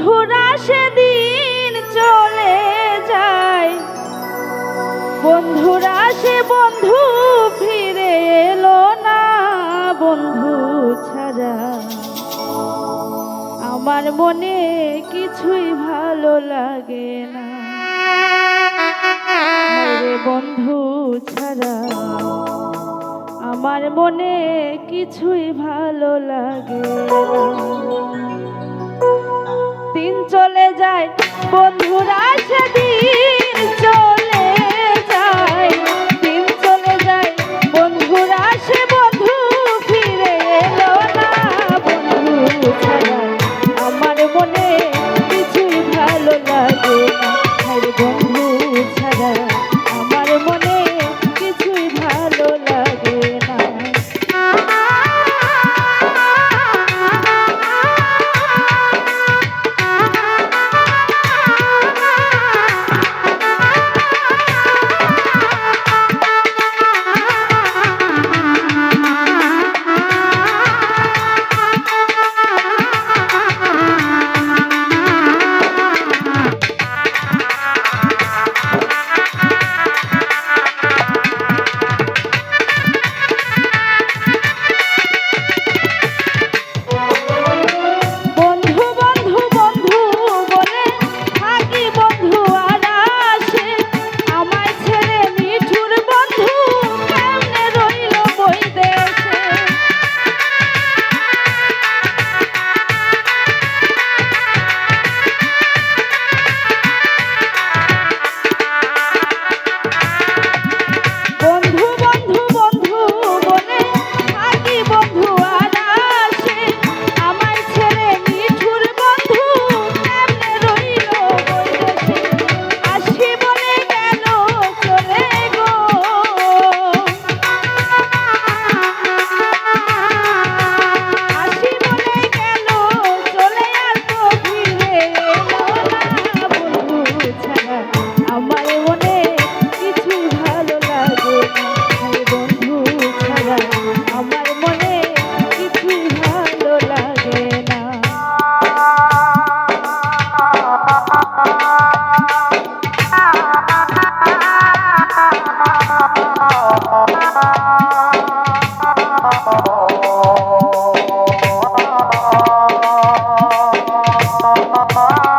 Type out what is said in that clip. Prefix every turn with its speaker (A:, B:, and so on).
A: বন্ধুরা সেদিন চলে যায়। বন্ধুরা, সে বন্ধু ফিরে এলো না। বন্ধু ছাড়া আমার মনে কিছুই ভালো লাগে না। বন্ধু ছাড়া আমার মনে কিছুই ভালো লাগে না। যায় বন্ধুরা সেদিন চলে Oh, oh, oh.